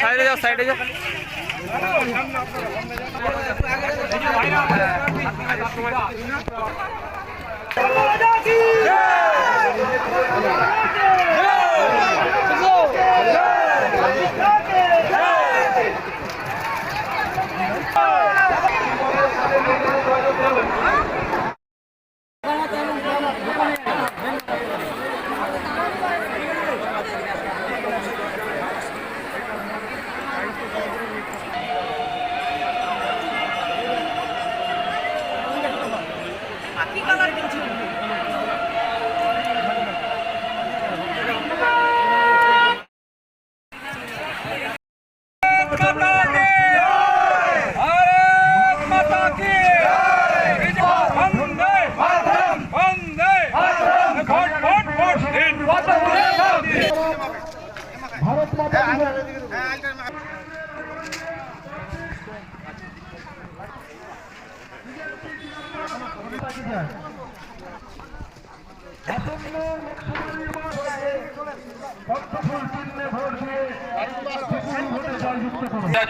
সাইডে যাও সাইডে যাও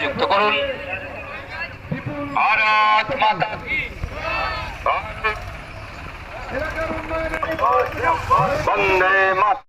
যুক্ত করুন। ভারত মাতা বন্দে মাত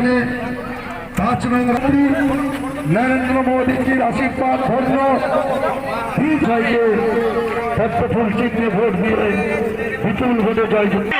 চলে পাঁচ নং রানী নরেন্দ্র মোদীজির আশীর্বাদ, ধন্য। পদ্মফুল চিহ্নে ভোট দিয়ে বিপুল ভোটে জয়যুক্ত শপথ